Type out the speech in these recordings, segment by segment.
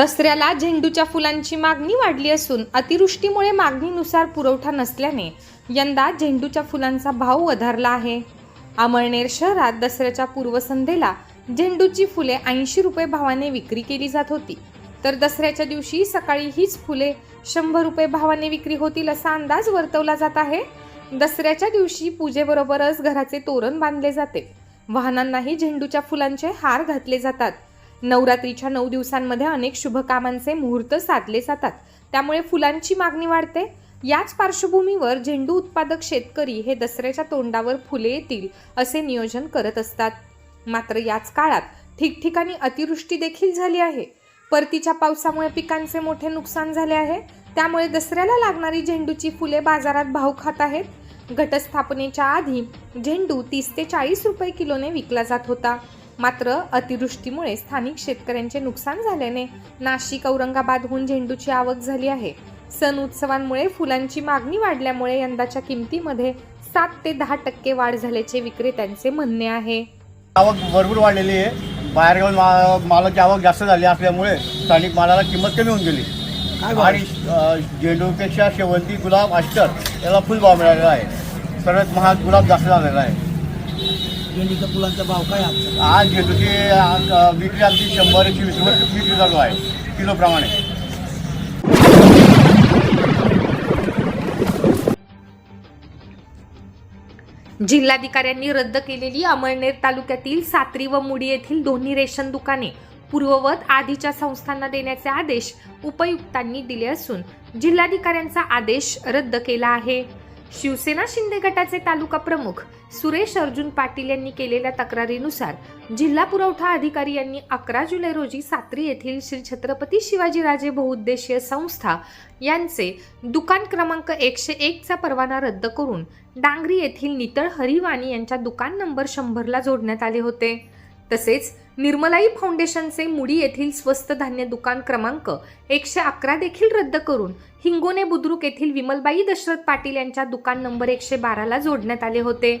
दसऱ्याला झेंडूच्या फुलांची मागणी वाढली असून अतिवृष्टीमुळे मागणीनुसार पुरवठा नसल्याने यंदा झेंडूच्या फुलांचा भाव वधारला आहे. अमळनेर शहरात दसऱ्याच्या पूर्वसंध्येला झेंडूची फुले ऐंशी रुपये भावाने विक्री केली जात होती. तर दसऱ्याच्या दिवशी सकाळी हीच फुले शंभर रुपये भावाने विक्री होतील असा अंदाज वर्तवला जात आहे. दसऱ्याच्या दिवशी पूजेबरोबरच घराचे तोरण बांधले जाते. वाहनांनाही झेंडूच्या फुलांचे हार घातले जातात. नवरात्रीच्या नऊ दिवसांमध्ये अनेक शुभ कामांचे मुहूर्त साधले जातात. त्यामुळे फुलांची मागणी वाढते. याच पार्श्वभूमीवर झेंडू उत्पादक शेतकरी हे दसऱ्याच्या तोंडावर फुले येतील असे नियोजन करत असतात. मात्र याच काळात ठिकठिकाणी अतिवृष्टी देखील झाली आहे. परतीच्या पावसामुळे पिकांचे मोठे नुकसान झाले आहे. त्यामुळे दसऱ्याला लागणारी झेंडूची फुले बाजारात भाव खात आहेत. घटस्थापनेच्या आधी झेंडू तीस ते चाळीस रुपये किलोने विकला जात होता. मात्र अतिवृष्टीमुळे स्थानिक शेतकऱ्यांचे नुकसान झाल्याने नाशिक औरंगाबादहून झेंडूची आवक झाली आहे. सण उत्सवांमुळे फुलांची मागणी वाढल्यामुळे यंदाच्या किमतीमध्ये सात ते दहा टक्के वाढ झाल्याचे विक्रेत्यांचे म्हणणे आहे. आवक भरपूर वाढलेली आहे. बाहेरगाव मा मालाची आवक जास्त झाली असल्यामुळे स्थानिक मालाला किंमत कमी होऊन गेली. आणि अ, झेंडूपेक्षा शेवंती गुलाब अष्टर याला फुल भाव मिळालेला आहे. सर्वात महाग गुलाब जास्त झालेला आहे. गेंडीच्या फुलांचा भाव काय आहे आजचा? आज आज, अ, विक्री आमची शंभर एकशे वीस रुपये विक्री चालू आहे किलोप्रमाणे जिल्हाधिकाऱ्यांनी रद्द केलेली अमळनेर तालुक्यातील सात्री व मुडी येथील दोन्ही रेशन दुकाने पूर्ववत आधीच्या संस्थांना देण्याचे आदेश उपायुक्तांनी दिले असून जिल्हाधिकाऱ्यांचा आदेश रद्द केला आहे. शिवसेना शिंदे गटाचे तालुका प्रमुख सुरेश अर्जुन पाटील यांनी केलेल्या तक्रारीनुसार जिल्हा पुरवठा अधिकारी यांनी अकरा जुलै रोजी सात्री येथील श्री छत्रपती शिवाजीराजे बहुउद्देशीय संस्था यांचे दुकान क्रमांक एकशे एकचा परवाना रद्द करून डांगरी येथील नितळ हरिवाणी यांच्या दुकान नंबर शंभरला जोडण्यात आले होते. तसेच निर्मलाई फाउंडेशनचे मुडी येथील स्वस्त धान्य दुकान क्रमांक एकशे अकरा देखील रद्द करून हिंगोने बुद्रुक येथील विमलबाई दशरथ पाटील यांच्या दुकान नंबर एकशे बाराला जोडण्यात आले होते.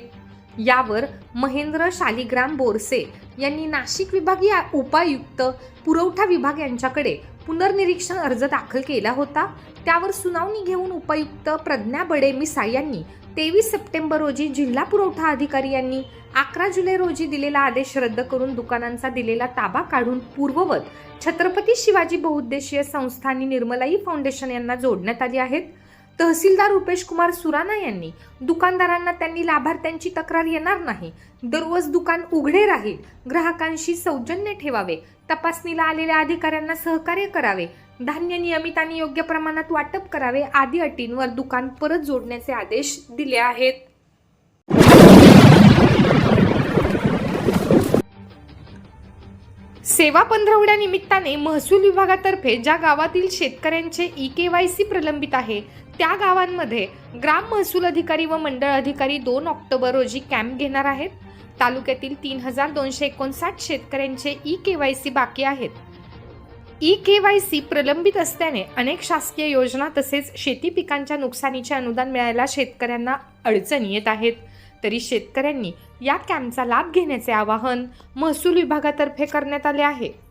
यावर महेंद्र शालिग्राम बोरसे यांनी नाशिक विभागीय उपायुक्त पुरवठा विभाग यांच्याकडे पुनर्निरीक्षण अर्ज दाखल केला होता. त्यावर सुनावणी घेऊन उपायुक्त प्रज्ञा बडे मिसाळ यांनी तेवीस सप्टेंबर रोजी जिल्हा पुरवठा अधिकारी यांनी अकरा जुलै रोजी दिलेला आदेश रद्द करून दुकानांचा दिलेला ताबा काढून पूर्ववत छत्रपती शिवाजी बहुउद्देशीय संस्था आणि निर्मलाई फाउंडेशन यांना जोडण्यात आली आहेत. तहसीलदार रुपेश कुमार सुराना यांनी दुकानदारांना त्यांनी लाभार्थ्यांची तक्रार येणार नाही. दररोज दुकान उघडे राहील. ग्राहकांशी सौजन्य ठेवावे. तपासणीला आलेल्या अधिकाऱ्यांना सहकार्य करावे. धान्य नियमित आणि योग्य प्रमाणात वाटप करावे आदी अटींवर दुकान परत जोडण्याचे आदेश दिले आहेत. सेवा पंधरवड्या निमित्ताने महसूल विभागातर्फे ज्या गावातील शेतकऱ्यांचे ई के वाय सी प्रलंबित आहे त्या गावांमध्ये ग्राम महसूल अधिकारी व मंडळ अधिकारी दोन ऑक्टोबर रोजी कॅम्प घेणार आहेत. तालुक्यातील तीन हजार दोनशे एकोणसाठ शेतकऱ्यांचे ई के वाय सी बाकी आहेत. ई के वाय सी प्रलंबित असल्याने अनेक शासकीय योजना तसेच शेती पिकांच्या नुकसानीचे अनुदान मिळायला शेतकऱ्यांना अडचणी येत आहेत. तरी शेतकऱ्यांनी या कॅम्पचा लाभ घेण्याचे आवाहन महसूल विभागातर्फे करण्यात आले आहे.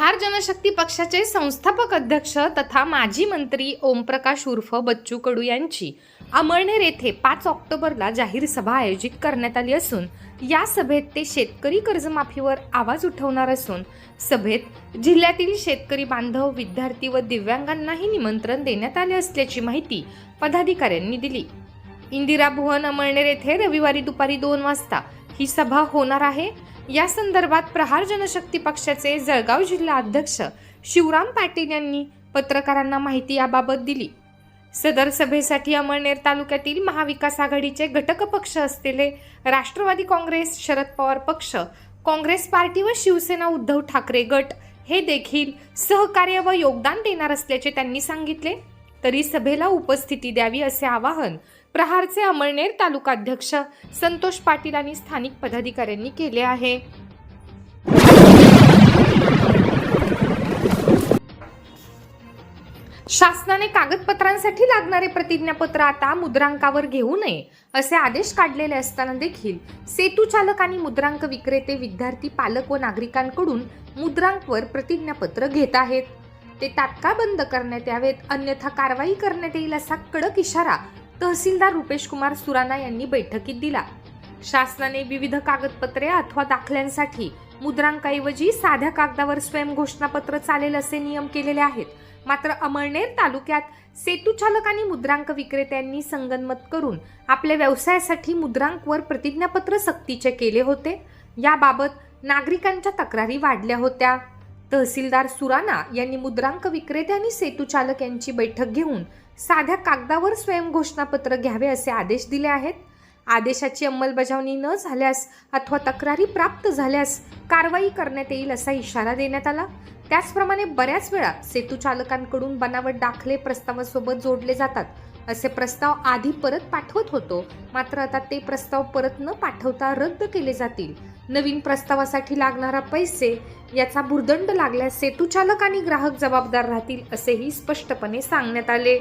प्रहार जनशक्ती पक्षाचे संस्थापक अध्यक्ष तथा माजी मंत्री ओमप्रकाश उर्फ बच्चू कडू यांची अमळनेर येथे पाच ऑक्टोबरला जाहीर सभा आयोजित करण्यात आली असून या सभेत ते शेतकरी कर्जमाफीवर आवाज उठवणार असून सभेत जिल्ह्यातील शेतकरी बांधव विद्यार्थी व दिव्यांगांनाही निमंत्रण देण्यात आले असल्याची माहिती पदाधिकाऱ्यांनी दिली. इंदिरा भुवन अमळनेर येथे रविवारी दुपारी दोन वाजता ही सभा होणार आहे. या संदर्भात प्रहार जनशक्ती पक्षाचे जळगाव जिल्हा अध्यक्ष शिवराम पाटील यांनी पत्रकारांना माहिती याबाबत दिली. सदर सभेसाठी अमळनेर तालुक्यातील महाविकास आघाडीचे घटक पक्ष असलेले राष्ट्रवादी काँग्रेस शरद पवार पक्ष काँग्रेस पार्टी व शिवसेना उद्धव ठाकरे गट हे देखील सहकार्य व योगदान देणार असल्याचे त्यांनी सांगितले. तरी सभेला उपस्थिती द्यावी असे आवाहन प्रहारचे अमळनेर तालुकाध्यक्ष संतोष पाटील आणि स्थानिक पदाधिकाऱ्यांनी केले आहे. शासनाने कागदपत्रांसाठी लागणारे प्रतिज्ञापत्र आता मुद्रांकावर घेऊ नये असे आदेश काढलेले असताना देखील सेतू चालक आणि मुद्रांक विक्रेते विद्यार्थी पालक व नागरिकांकडून मुद्रांकवर प्रतिज्ञापत्र घेत आहेत. ते तात्काळ बंद करण्यात यावेत अन्यथा कारवाई करण्यात येईल असा कडक इशारा तहसीलदार रुपेश कुमार सुराणा यांनी बैठकीत दिला. शासनाने विविध कागदपत्रे अथवा दाखल्यांसाठी मुद्रांकाऐवजी साध्या कागदावर स्वयंघोषणापत्र चालेल असे नियम केलेले आहेत. मात्र अमळनेर तालुक्यात सेतू चालक आणि मुद्रांक विक्रेत्यांनी संगनमत करून आपल्या व्यवसायासाठी मुद्रांकवर प्रतिज्ञापत्र सक्तीचे केले होते. याबाबत नागरिकांच्या तक्रारी वाढल्या होत्या. तहसीलदार सुराणा यांनी मुद्रांक विक्रेते आणि सेतू चालक यांची बैठक घेऊन साध्या कागदावर स्वयंघोषणापत्र घ्यावे असे आदेश दिले आहेत. आदेशाची अंमलबजावणी न झाल्यास अथवा तक्रारी प्राप्त झाल्यास कारवाई करण्यात येईल असा इशारा देण्यात आला. त्याचप्रमाणे बऱ्याच वेळा सेतू चालकांकडून बनावट दाखले प्रस्तावासोबत जोडले जातात. असे प्रस्ताव आधी परत पाठवत होतो. मात्र आता ते प्रस्ताव परत न पाठवता रद्द केले जातील. नवीन प्रस्तावासाठी लागणारा पैसे याचा भुर्दंड लागल्यास सेतू चालक आणि ग्राहक जबाबदार राहतील असेही स्पष्टपणे सांगण्यात आले.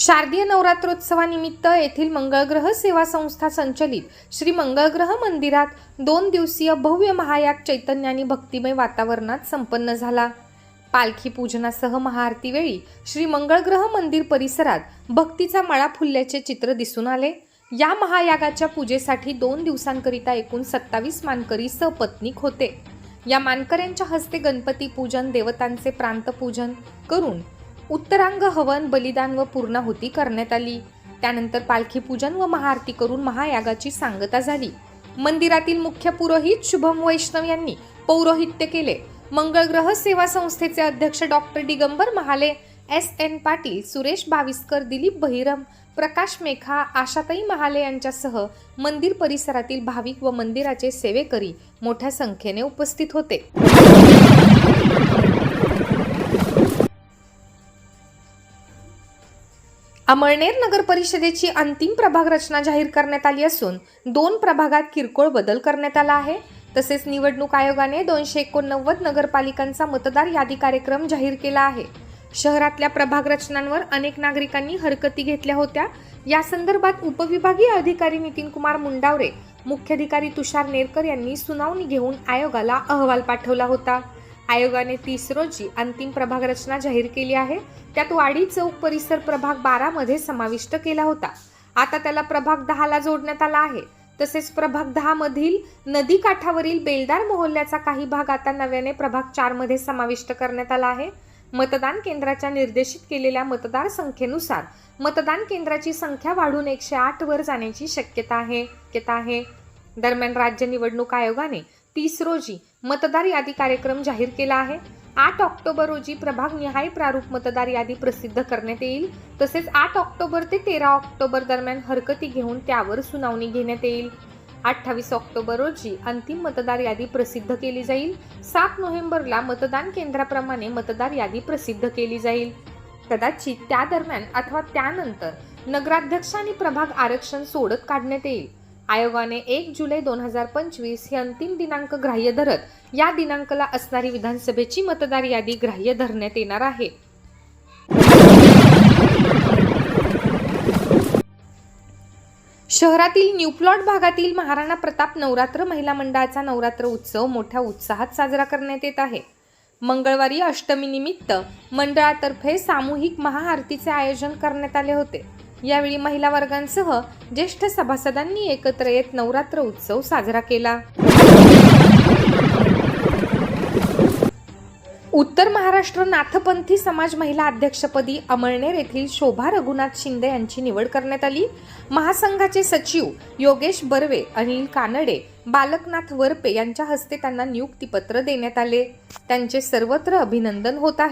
शारदीय नवरात्रोत्सवानिमित्त येथील मंगळग्रह सेवा संस्था संचलित श्री मंगळग्रह मंदिरात दोन दिवसीय भव्य महायाग चैतन्य आणि भक्तिमय वातावरणात संपन्न झाला. पालखी पूजनासह महाआरतीवेळी श्री मंगळग्रह मंदिर परिसरात भक्तीचा मळा फुलल्याचे चित्र दिसून आले. या महायागाच्या पूजेसाठी दोन दिवसांकरिता एकूण सत्तावीस मानकरी सपत्निक होते. या मानकऱ्यांच्या हस्ते गणपती पूजन देवतांचे प्रांतपूजन करून उत्तरांग हवन बलिदान व पूर्णाहुती करण्यात आली. त्यानंतर पालखी पूजन व महाआरती करून महायागाची सांगता झाली. मंदिरातील मुख्य पुरोहित शुभम वैष्णव यांनी पौरोहित्य केले. मंगळग्रह सेवा संस्थेचे अध्यक्ष doctor Digambar Mahale S N Patil Suresh Baviskar Dilip Bahiram Prakash Mekha आशाताई महाले यांच्यासह मंदिर परिसरातील भाविक व मंदिराचे सेवेकरी मोठ्या संख्येने उपस्थित होते. अमळनेर नगर परिषदेची अंतिम प्रभाग रचना जाहीर करण्यात आली असून दोन प्रभागात किरकोळ बदल करण्यात आला आहे. तसेच निवडणूक आयोगाने दोनशे एकोणनव्वद नगरपालिकांचा मतदार यादी कार्यक्रम जाहीर केला आहे. शहरातल्या प्रभाग रचनांवर अनेक नागरिकांनी हरकती घेतल्या होत्या. या संदर्भात उपविभागीय अधिकारी नितीन कुमार मुंडावरे मुख्याधिकारी तुषार नेरकर यांनी सुनावणी घेऊन आयोगाला अहवाल पाठवला होता. आयोगाने तीस रोजी अंतिम प्रभाग रचना जाहीर केली आहे. त्यात वाडी चौक परिसर प्रभाग बारा मध्ये समाविष्ट केला होता. आता त्याला प्रभाग दहाला जोडण्यात आला आहे. तसेच प्रभाग दहा मधील नदी काठावरील बेलदार मोहल्ल्याचा काही भाग आता नव्याने प्रभाग चारमध्ये समाविष्ट करण्यात आला आहे. मतदान केंद्राच्या निर्देशित केलेल्या मतदार संख्येनुसार मतदान केंद्राची संख्या वाढून एकशे आठ वर जाण्याची शक्यता आहे. शक्यता आहे. दरम्यान राज्य निवडणूक आयोगाने तीस रोजी मतदार यादी कार्यक्रम जाहीर केला आहे. आठ ऑक्टोबर रोजी प्रभाग निहाय प्रारूप मतदार यादी प्रसिद्ध करण्यात येईल. तसेच आठ ऑक्टोबर ते तेरा ऑक्टोबर दरम्यान हरकती घेऊन त्यावर सुनावणी घेण्यात येईल. अठ्ठावीस ऑक्टोबर रोजी अंतिम मतदार यादी प्रसिद्ध केली जाईल. सात नोव्हेंबरला मतदान केंद्राप्रमाणे मतदार यादी प्रसिद्ध केली जाईल. कदाचित त्या दरम्यान अथवा त्यानंतर नगराध्यक्ष आणि प्रभाग आरक्षण सोडत काढण्यात येईल. आयोगाने एक जुलै दोन हजार पंचवीस हे अंतिम दिनांक ग्राह्य धरत या दिनांकाला असणारी विधानसभेची मतदार यादी ग्राह्य धरण्यात येणार आहे. शहरातील न्यू प्लॉट भागातील महाराणा प्रताप नवरात्र महिला मंडळाचा नवरात्र उत्सव मोठ्या उत्साहात साजरा करण्यात येत आहे. मंगळवारी अष्टमी निमित्त मंडळातर्फे सामूहिक महाआरतीचे आयोजन करण्यात आले होते. यावेळी महिला वर्गांसह ज्येष्ठ सभासदांनी एकत्र येत नवरात्र उत्सव साजरा केला. उत्तर महाराष्ट्र नाथपंथी समाज महिला अध्यक्षपदी अमळनेर येथील शोभा रघुनाथ शिंदे यांची निवड करण्यात आली. महासंघाचे सचिव योगेश बर्वे अनिल कानडे बालकनाथ वरपे यांच्या हस्ते त्यांना नियुक्तीपत्र देण्यात आले. त्यांचे सर्वत्र अभिनंदन होत आहे.